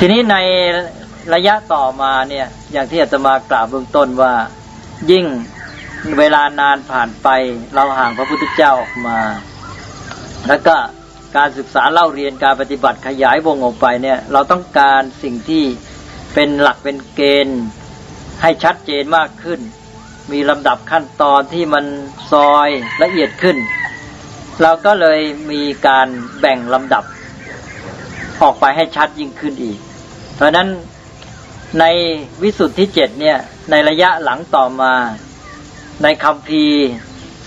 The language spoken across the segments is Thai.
ทีนี้ในระยะต่อมาเนี่ย อย่างที่อาตมากล่าวเบื้องต้นว่า ยิ่งเวลานานผ่านไปเราห่างพระพุทธเจ้าออกมา แล้วก็การศึกษาเล่าเรียนการปฏิบัติขยายวงออกไปเนี่ย เราต้องการสิ่งที่เป็นหลักเป็นเกณฑ์ให้ชัดเจนมากขึ้น มีลำดับขั้นตอนที่มันซอยละเอียดขึ้น เราก็เลยมีการแบ่งลำดับออกไปให้ชัดยิ่งขึ้นอีก เพราะนั้นในวิสุทธิเจ็ดเนี่ยในระยะหลังต่อมาในคำพี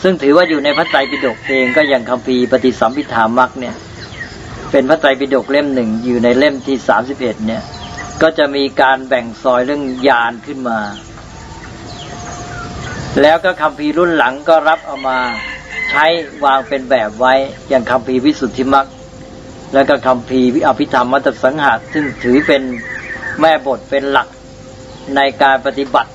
ซึ่งถือว่าอยู่ในพระไตรปิฎกเองก็อย่างคำพีปฏิสัมพิธามักเนี่ย เป็นพระไตรปิฎกเล่มหนึ่งอยู่ในเล่มที่สามสิบเอ็ดเนี่ย ก็จะมีการแบ่งซอยเรื่องยานขึ้นมา แล้วก็คำพีรุ่นหลังก็รับเอามาใช้วางเป็นแบบไว้อย่างคำพีวิสุทธิมัก แล้วก็คำพีวิอภิธรรมมัตสังหาซึ่งถือเป็นแม่บทเป็นหลักในการปฏิบัติ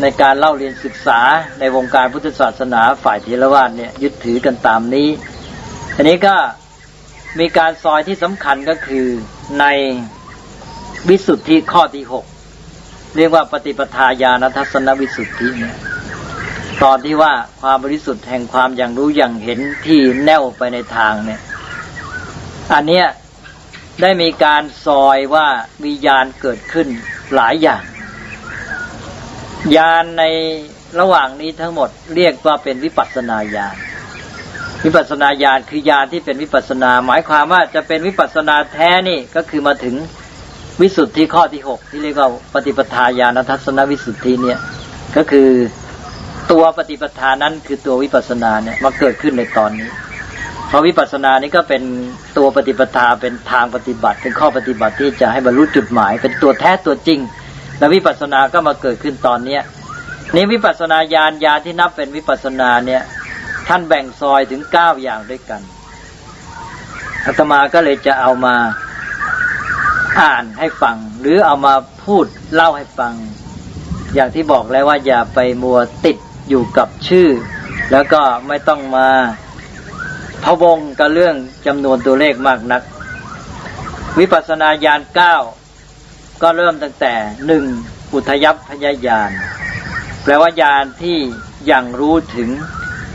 ในการเล่าเรียนศึกษาในวงการพุทธศาสนาฝ่ายเทรวาสเนี่ยยึดถือกันตามนี้ อันนี้ก็มีการซอยที่สำคัญก็คือในวิสุทธิข้อที่หกเรียกว่าปฏิปทาญาณทัศนวิสุทธิเนี่ยตอนที่ว่าความบริสุทธิ์แห่งความอย่างรู้อย่างเห็นที่แน่วไปในทางเนี่ย อันเนี้ยได้มีการซอยว่ามียานเกิดขึ้นหลายอย่าง ยานในระหว่างนี้ทั้งหมดเรียกว่าเป็นวิปัสนาญาณวิปัสนาญาณคือยานที่เป็นวิปัสนา หมายความว่าจะเป็นวิปัสนาแท้นี่ก็คือมาถึงวิสุทธิข้อที่หกที่เรียกว่าปฏิปทาญาณทัศนวิสุทธิเนี่ย ก็คือตัวปฏิปทานั้นคือตัววิปัสนาเนี่ยมาเกิดขึ้นในตอนนี้ ราะวิปัสสนานี้ก็เป็นตัวปฏิปทาเป็นทางปฏิบัติ เป็นข้อปฏิบัติที่จะให้บรรลุจุดหมาย เป็นตัวแท้ตัวจริง แล้ววิปัสสนาก็มาเกิดขึ้นตอนเนี้ยนี่วิปัสสนาญาณญาณที่นับเป็นวิปัสสนาเนี่ย ท่านแบ่งซอยถึงเก้าอย่างด้วยกันอาตมาก็เลยจะเอามาอ่านให้ฟัง หรือเอามาพูดเล่าให้ฟัง อย่างที่บอกแล้วว่าอย่าไปมัวติดอยู่กับชื่อ แล้วก็ไม่ต้องมา พะวงกับเรื่องจำนวนตัวเลขมากนัก วิปัสสนาญาณเก้าก็เริ่มตั้งแต่หนึ่งอุทยัพพยาณแปลว่าญาณที่ยังรู้ถึง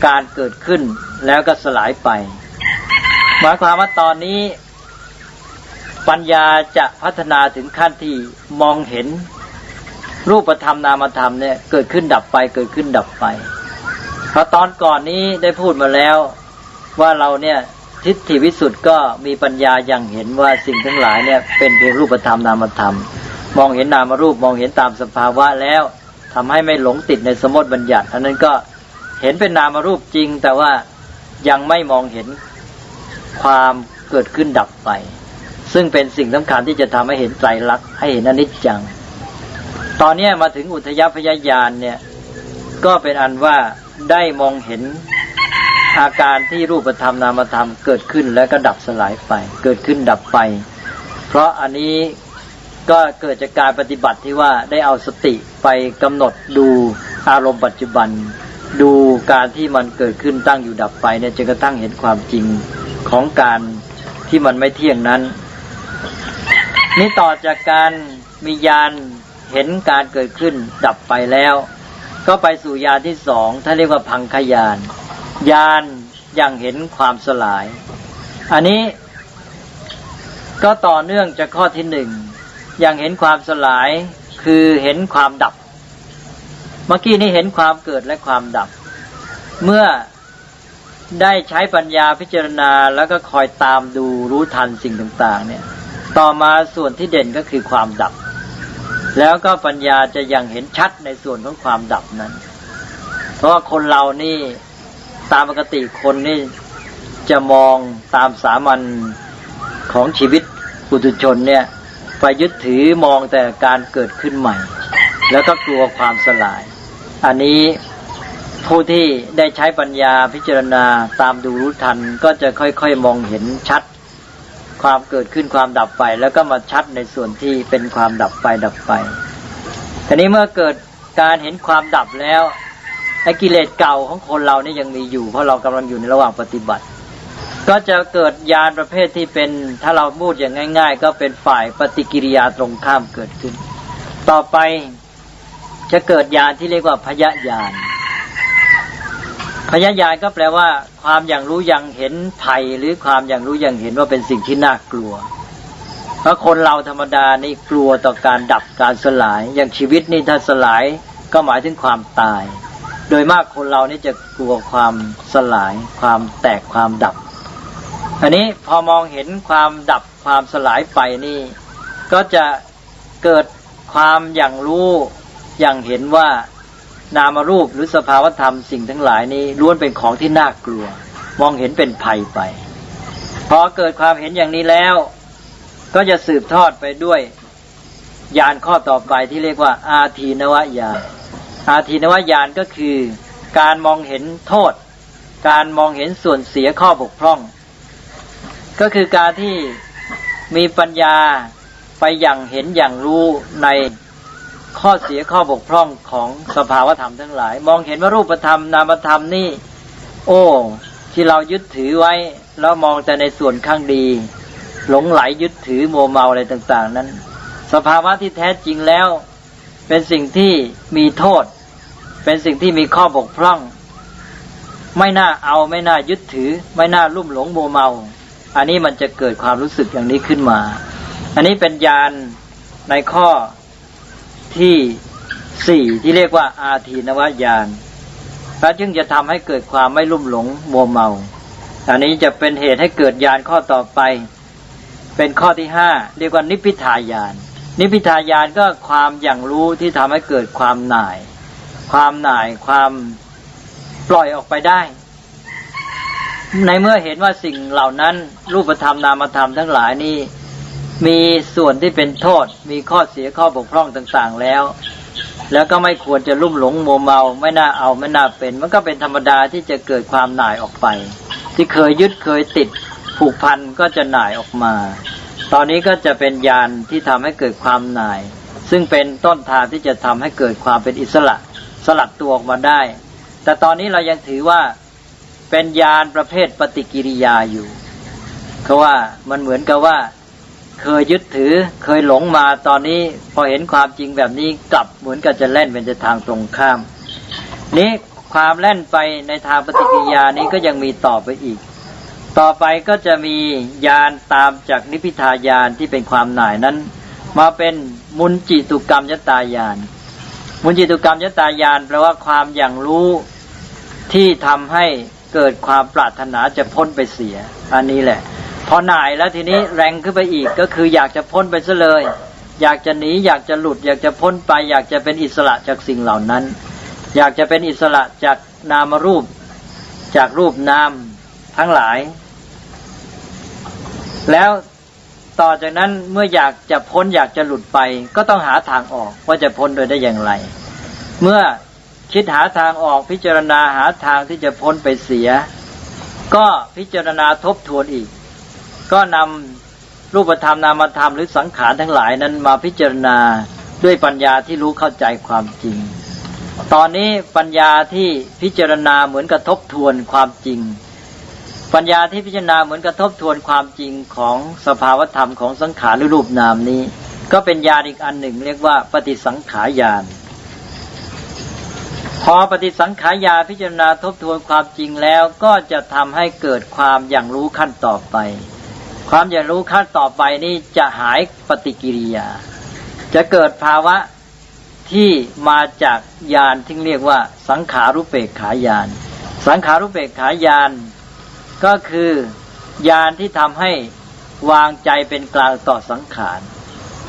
การเกิดขึ้นแล้วก็สลายไป หมายความว่าตอนนี้ ปัญญาจะพัฒนาถึงขั้นที่มองเห็น รูปธรรมนามธรรมเนี่ยเกิดขึ้นดับไป เกิดขึ้นดับไปเพราะตอนก่อนนี้ได้พูดมาแล้ว ว่าเราเนี่ยทิฏฐิวิสุทธ์ก็มีปัญญาอย่างเห็นว่าสิ่งทั้งหลายเนี่ยเป็นเพียงรูปธรรมนามธรรม มองเห็นนามรูปมองเห็นตามสภาวะแล้วทำให้ไม่หลงติดในสมมติบัญญัติอันนั้นก็เห็นเป็นนามรูปจริง แต่ว่ายังไม่มองเห็นความเกิดขึ้นดับไป ซึ่งเป็นสิ่งสำคัญที่จะทำให้เห็นไตรลักษณ์ให้เห็นอนิจจัง ตอนนี้มาถึงอุทยพยาญาณเนี่ยก็เป็นอันว่าได้มองเห็น อาการที่รูปธรรมนามธรรมเกิดขึ้นแล้วก็ดับสลายไป เกิดขึ้นดับไป เพราะอันนี้ก็เกิดจากการปฏิบัติที่ว่าได้เอาสติไปกำหนดดูอารมณ์ปัจจุบัน ดูการที่มันเกิดขึ้นตั้งอยู่ดับไปเนี่ยจนกระทั่งเห็นความจริงของการที่มันไม่เที่ยงนั้นนี่ต่อจากการมียานเห็นการเกิดขึ้นดับไปแล้ว ก็ไปสู่ยานที่สองท่านเรียกว่าพังขยาน ยานยังเห็นความสลาย อันนี้ก็ต่อเนื่องจากข้อที่หนึ่งยังเห็นความสลายคือเห็นความดับ เมื่อกี้นี้เห็นความเกิดและความดับ เมื่อได้ใช้ปัญญาพิจารณาแล้วก็คอยตามดูรู้ทันสิ่งต่างๆ เนี่ย ต่อมาส่วนที่เด่นก็คือความดับ แล้วก็ปัญญาจะยังเห็นชัดในส่วนของความดับนั้น เพราะว่าคนเรานี่ ตามปกติคนนี่จะมองตามสามัญของชีวิตปุถุชนเนี่ยไปยึดถือมองแต่การเกิดขึ้นใหม่ แล้วก็กลัวความสลาย อันนี้ผู้ที่ได้ใช้ปัญญาพิจารณาตามดูรู้ทันก็จะค่อยๆมองเห็นชัด ความเกิดขึ้นความดับไป แล้วก็มาชัดในส่วนที่เป็นความดับไปดับไปทีนี้เมื่อเกิดการเห็นความดับแล้ว ไอ้กิเลสเก่าของคนเรานี่ยังมีอยู่ เพราะเรากำลังอยู่ในระหว่างปฏิบัติ ก็จะเกิดยานประเภทที่เป็นถ้าเราพูดอย่างง่าย ๆ ก็เป็นฝ่ายปฏิกิริยาตรงข้ามเกิดขึ้น ต่อไปจะเกิดยานที่เรียกว่าพยญาณพยญาณก็แปลว่า ความอย่างรู้อย่างเห็นภัยหรือความอย่างรู้อย่างเห็นว่าเป็นสิ่งที่น่ากลัว เพราะคนเราธรรมดานี่กลัวต่อการดับการสลาย อย่างชีวิตนี่ถ้าสลายก็หมายถึงความตาย โดยมากคนเรานี่จะกลัวความสลาย ความแตกความดับ อันนี้พอมองเห็นความดับความสลายไปนี่ ก็จะเกิดความอย่างรู้อย่างเห็นว่านามรูปหรือสภาวธรรมสิ่งทั้งหลายนี้ล้วนเป็นของที่น่ากลัว มองเห็นเป็นภัยไป พอเกิดความเห็นอย่างนี้แล้ว ก็จะสืบทอดไปด้วยญาณข้อต่อไปที่เรียกว่า อาทีนวญา อาทีนวญาณก็คือ การมองเห็นโทษ การมองเห็นส่วนเสียข้อบกพร่อง ก็คือการที่มีปัญญาไปอย่างเห็นอย่างรู้ในข้อเสียข้อบกพร่องของสภาวธรรมทั้งหลาย มองเห็นว่ารูปธรรมนามธรรมนี่ โอ้ที่เรายึดถือไว้ แล้วมองแต่ในส่วนข้างดี หลงไหลยึดถือโมเมาอะไรต่าง ๆ นั้น สภาวะที่แท้จริงแล้ว เป็นสิ่งที่มีโทษ เป็นสิ่งที่มีข้อบกพร่อง ไม่น่าเอาไม่น่ายึดถือ ไม่น่าลุ่มหลงโมเมา อันนี้มันจะเกิดความรู้สึกอย่างนี้ขึ้นมา อันนี้เป็นญาณในข้อที่สี่ที่เรียกว่า อาทีนวญาณพระจึงจะทำให้เกิดความไม่ลุ่มหลงมัวเมา อันนี้จะเป็นเหตุให้เกิดญาณข้อต่อไป เป็นข้อที่ห้าเรียกว่านิพพิทายาน นิพพิทายานก็ความอย่างรู้ที่ทำให้เกิดความหน่าย ความหน่ายความปล่อยออกไปได้ ในเมื่อเห็นว่าสิ่งเหล่านั้น รูปธรรมนามธรรมทั้งหลายนี้มีส่วนที่เป็นโทษ มีข้อเสียข้อบกพร่องต่างๆแล้ว แล้วก็ไม่ควรจะลุ่มหลงโมเมา ไม่น่าเอาไม่น่าเป็น มันก็เป็นธรรมดาที่จะเกิดความหน่ายออกไป ที่เคยยึดเคยติดผูกพันก็จะหน่ายออกมา ตอนนี้ก็จะเป็นยานที่ทำให้เกิดความหน่าย ซึ่งเป็นต้นทางที่จะทำให้เกิดความเป็นอิสระ สลัดตัวออกมาได้ แต่ตอนนี้เรายังถือว่าเป็นยานประเภทปฏิกิริยาอยู่เพราะว่ามันเหมือนกับว่า เคยยึดถือเคยหลงมาตอนนี้พอเห็นความจริงแบบนี้กลับเหมือนกับจะเล่นเป็นทางตรงข้าม นี้ความเล่นไปในทางปฏิกิริยานี้ก็ยังมีต่อไปอีก ต่อไปก็จะมียานตามจากนิพพิทายานที่เป็นความหน่ายนั้น มาเป็นมุนจิตุกรรมยตายาน มุนจิตุกรรมยตายานแปลว่าความอย่างรู้ที่ทำให้เกิดความปรารถนาจะพ้นไปเสีย อันนี้แหละ พอหน่ายแล้วทีนี้แรงขึ้นไปอีกก็คืออยากจะพ้นไปซะเลย อยากจะหนีอยากจะหลุด อยากจะพ้นไป อยากจะเป็นอิสระจากสิ่งเหล่านั้น อยากจะเป็นอิสระจากนามรูป จากรูปนามทั้งหลาย แล้วต่อจากนั้นเมื่ออยากจะพ้นอยากจะหลุดไป ก็ต้องหาทางออกว่าจะพ้นโดยได้อย่างไร เมื่อคิดหาทางออกพิจารณาหาทางที่จะพ้นไปเสีย ก็พิจารณาทบทวนอีก ก็นำรูปธรรมนามธรรมหรือสังขารทั้งหลายนั้นมาพิจารณาด้วยปัญญาที่รู้เข้าใจความจริง ตอนนี้ปัญญาที่พิจารณาเหมือนกระทบทวนความจริง ปัญญาที่พิจารณาเหมือนกระทบทวนความจริงของสภาวธรรมของสังขารหรือรูปนามนี้ ก็เป็นญาณอีกอันหนึ่ง เรียกว่าปฏิสังขารญาณพอปฏิสังขารญาพิจารณาทบทวนความจริงแล้วก็จะทำให้เกิดความอย่างรู้ขั้นต่อไป ความอยากรู้ขั้นต่อไปนี้จะหายปฏิกิริยา จะเกิดภาวะที่มาจากญาณที่เรียกว่า สังขารุเปกขายาน สังขารุเปกขายาน ก็คือญาณที่ทำให้วางใจเป็นกลางต่อสังขาร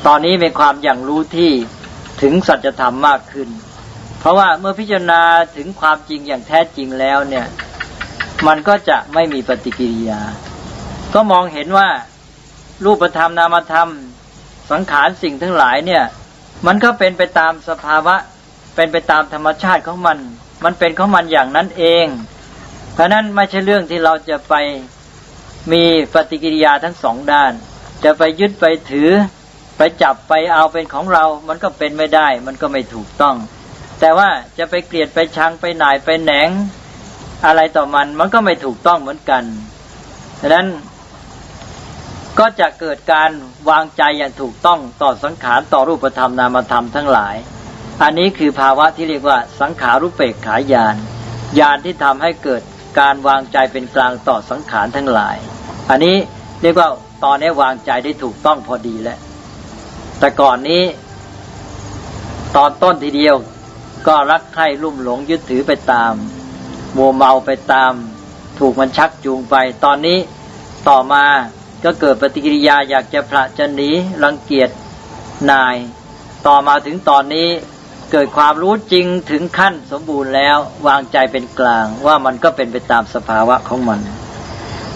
ตอนนี้มีความอย่างรู้ที่ถึงสัจธรรมมากขึ้น เพราะว่าเมื่อพิจารณาถึงความจริงอย่างแท้จริงแล้วเนี่ย มันก็จะไม่มีปฏิกิริยา ก็มองเห็นว่ารูปธรรมนามธรรม สังขารสิ่งทั้งหลายเนี่ย มันก็เป็นไปตามสภาวะ เป็นไปตามธรรมชาติของมัน มันเป็นของมันอย่างนั้นเอง เพราะนั้นไม่ใช่เรื่องที่เราจะไปมีปฏิกิริยาทั้งสองด้าน จะไปยึดไปถือ ไปจับไปเอาเป็นของเรา มันก็เป็นไม่ได้ มันก็ไม่ถูกต้อง แต่ว่าจะไปเกลียดไปชังไปหน่ายไปแหนง อะไรต่อมันมันก็ไม่ถูกต้องเหมือนกันดังนั้นก็จะเกิดการวางใจอย่างถูกต้องต่อสังขารต่อรูปธรรมนามธรรมทั้งหลาย อันนี้คือภาวะที่เรียกว่าสังขารุปเปกขายานญาณที่ทำให้เกิด การวางใจเป็นกลางต่อสังขารทั้งหลาย อันนี้เรียกว่าตอนนี้วางใจได้ถูกต้องพอดีแล้ว แต่ก่อนนี้ ตอนต้นทีเดียวก็รักใคร่ลุ่มหลงยึดถือไปตาม มัวเมาไปตาม ถูกมันชักจูงไป ตอนนี้ต่อมาก็เกิดปฏิกิริยาอยากจะพระจะหนีรังเกียจนาย ต่อมาถึงตอนนี้ เกิดความรู้จริงถึงขั้นสมบูรณ์แล้ว วางใจเป็นกลางว่ามันก็เป็นไปตามสภาวะของมัน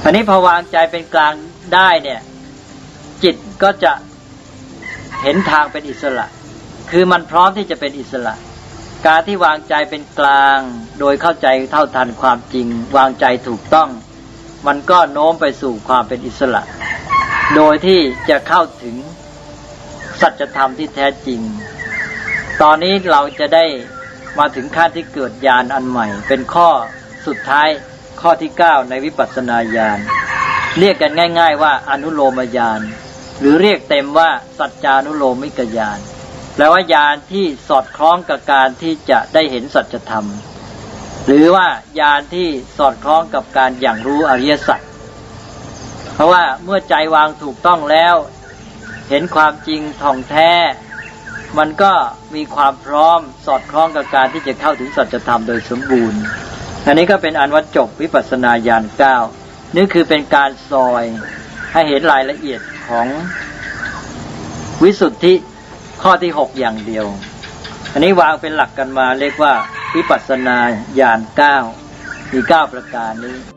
อันนี้พอวางใจเป็นกลางได้เนี่ย จิตก็จะเห็นทางเป็นอิสระ คือมันพร้อมที่จะเป็นอิสระ การที่วางใจเป็นกลาง โดยเข้าใจเท่าทันความจริง วางใจถูกต้อง มันก็โน้มไปสู่ความเป็นอิสระ โดยที่จะเข้าถึงสัจธรรมที่แท้จริง ตอนนี้เราจะได้มาถึงขั้นที่เกิดญาณอันใหม่ เป็นข้อสุดท้ายข้อที่เก้าในวิปัสสนาญาณเรียกกันง่าย ๆ ว่าอนุโลมญาณหรือเรียกเต็มว่าสัจจานุโลมิกญาณแปลว่าญาณที่สอดคล้องกับการที่จะได้เห็นสัจธรรม หรือว่าญาณที่สอดคล้องกับการอย่างรู้อริยสัจเพราะว่าเมื่อใจวางถูกต้องแล้ว เห็นความจริงท่องแท้ มันก็มีความพร้อมสอดคล้องกับการที่จะเข้าถึงสัจธรรมโดยสมบูรณ์ อันนี้ก็เป็นอันวัดจบวิปัสสนาญาณเก้านี่คือเป็นการซอยให้เห็นรายละเอียดของวิสุทธิข้อที่หกอย่างเดียว อันนี้วางเป็นหลักกันมาเรียกว่าวิปัสสนาญาณเก้ามีเก้าประการนี้